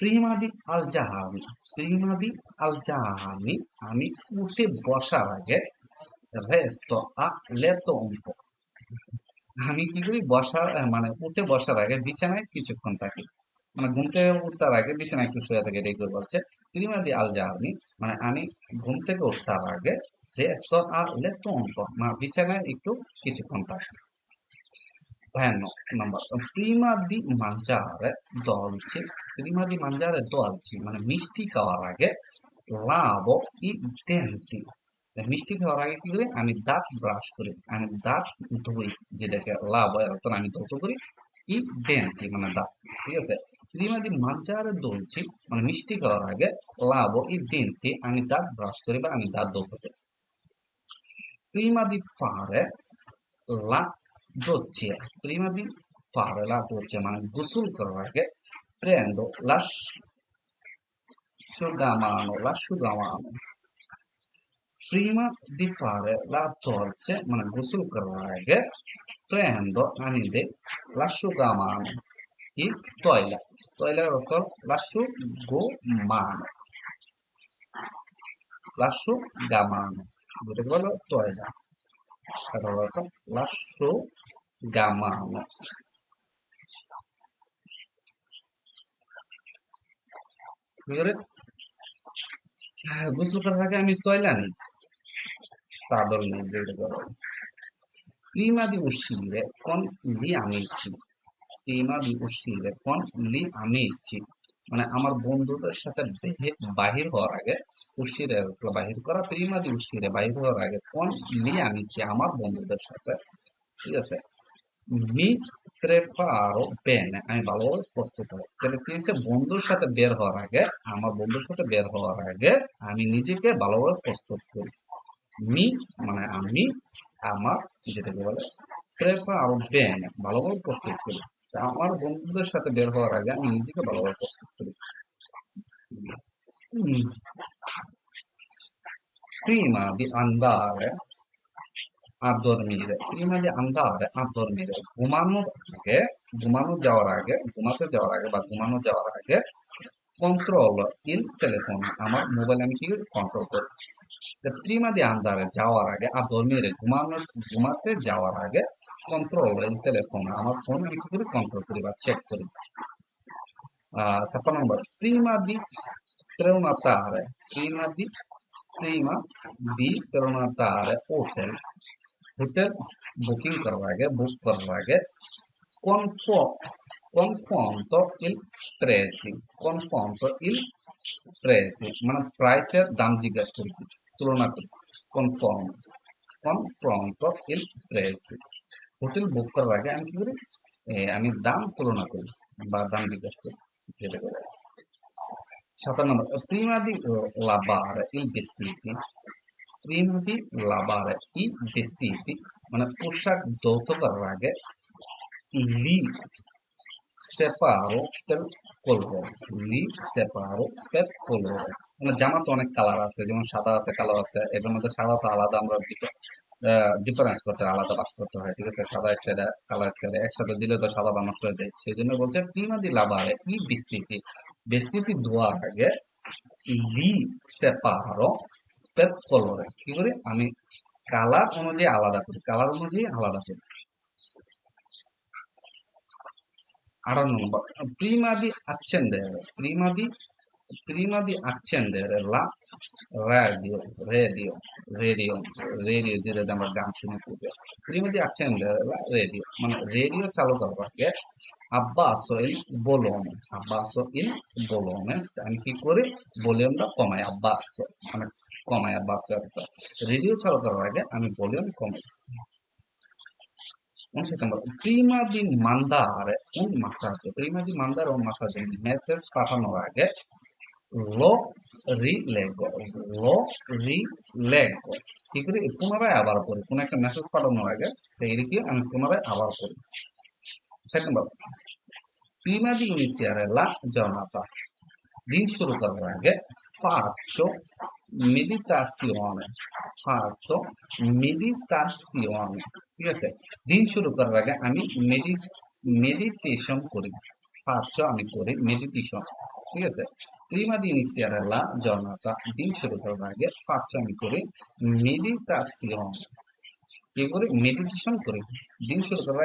prima di alzarmi prima di alzarmi আমি উঠে বসার আগে letto un আমি কি করি? বসার মানে উঠে বসার আগে বিছানায় কিছুক্ষণ থাকি। মানে ঘুম থেকে উঠতার আগে বিছানায় একটু শুয়ে থাকে এটাই বলছে প্রিমা দি আল জাহামি মানে আমি ঘুম থেকে উঠতার আগে রেস্ত a letto অঙ্ক মানে বিছানায় একটু কিছুক্ষণ থাকি। Bueno, number prima di mangiare dolci, prima di mangiare dolci, মানে মিষ্টি খাওয়ার আগে লাভো ই মিষ্টি খাওয়ার আগে কি করি? আমি দাঁত ব্রাশ করি। আমি দাঁত ধুই যেটাকে লাভ হয় অর্থাৎ আমি ধৌত করি ই denti মানে দাঁত ঠিক আছে? di mangiare dolci মানে মিষ্টি খাওয়ার আগে লাভো ই denti আমি দাঁত ব্রাশ করি বা আমি দাঁত ধৌত করি prima di fare la doccia prima di fare la doccia মানে গোসল করার আগে prendo l'asciugamano l'asciugamano prima di fare la doccia মানে গোসল করার আগে prendo আমি দেই l'asciugamano il toilet toilet অর্থ l'asciugamano l'asciugamano যেটাকে বলো toilet Sarolata lasso gamma. গোসল করার আগে আমি তৈলানি চাদর নিয়ে ক্রিমাদি উসিল রে কন লি আমি ইচ্ছি। ক্রিমাদি উসিল রে কন আমি ইচ্ছি। মানে আমার বন্ধুদের সাথে বেহে- বাহির হওয়ার আগে উশিরে বাহির করা প্রিমা দি উশিরে বাহির হওয়ার আগে কোন লি amici আমার বন্ধুদের সাথে, ঠিক আছে? মি প্রেপারো বেনে, আমি ভালোভাবে প্রস্তুত হই। তাহলে কি হচ্ছে বন্ধুর সাথে বের হওয়ার আগে, আমার বন্ধুর সাথে বের হওয়ার আগে আমি নিজেকে ভালোভাবে প্রস্তুত করি। মি মানে আমি, আমার, যেটাকে বলে প্রেপারো বেনে ভালোভাবে প্রস্তুত করি। আমার বন্ধুদের সাথে বের হওয়ার আগে আমি নিজেকে ভালোভাবে প্রস্তুত করি. Prima di andare a dormire, prima di andare a dormire, ঘুমানোর আগে ঘুমানো যাওয়ার আগে ঘুমাতে যাওয়ার আগে বা ঘুমানো যাওয়ার আগে কন্ট্রোল ইল টেলিফোন আমার মোবাইল আমি কি কন্ট্রোল করি তো prima di andare যাওয়ার আগে a dormire ঘুমানোর ঘুমাতে যাওয়ার আগে কন্ট্রোল ইল টেলিফোন আমার ফোন আমি কি করি কন্ট্রোল করি বা চেক করি Uh, secondo numero, prima di prenotare, prima di, prima di prenotare hotel, hotel booking করার আগে বুক করার আগে confo confronto il prezzi confronto il prezzi মানে প্রাইসের দাম জিজ্ঞাসা করি তুলনা করি কনফর্ম confronto il prezzi hotel book করার আগে আমি কি করি আমি দাম তুলনা করি বা দাম জিজ্ঞাসা করি যেটা করে সাতান্ন নম্বর di eh, lavare il vestiti prima di lavare i vestiti মানে পোশাক ধৌত করার আগে li separo per colore li separo per colore মানে জামা তো অনেক কালার আছে, যেমন সাদা আছে কালো আছে। এটার মধ্যে সাদা তো আলাদা, আমরা ডিফারেন্স করতে, আলাদা বাস করতে হয়, ঠিক আছে? সাদা এক সাইডে কালো এক সাইডে একসাথে দিলে তো সাদা নষ্ট হয়ে যায়। সেই জন্য বলছে prima di lavare i বিস্তৃতি vestiti ধোয়ার আগে লি separo per colore কি করি? আমি কালার অনুযায়ী আলাদা করি। কালার অনুযায়ী আলাদা করি। আঠারো নম্বর prima di accendere prima di prima di accendere la radio radio radio radio যেটাতে আমরা গান শুনে থাকি prima di accendere la radio মানে রেডিও চালু করার আগে abbasso il volume abbasso il volume আমি কি করি ভলিউমটা কমাই abbasso মানে কমাই একটা রেডিও চালু করার আগে আমি ভলিউম কমাই un secondo prima di mandare un massaggio prima di mandare un massaggio message পাঠানোর আগে lo rilego lo rilego কি করি পুনরায় আবার করি কোন একটা মেসেজ পাঠানোর আগে সেইটাকে আমি পুনরায় আবার করি second prima di iniziare la giornata দিন শুরু করার মেডিটাসিওন ফাসো মেডিটাসিওন ঠিক আছে দিন শুরু করার আগে আমি মেডি মেডিটেশন করি ফাসো আমি করি মেডিটেশন ঠিক আছে প্রিমা দিন ইসিয়ারেলা জনতা দিন শুরু করার আগে ফাসো আমি করি মেডিটাসিওন কি করি মেডিটেশন করি দিন শুরু করার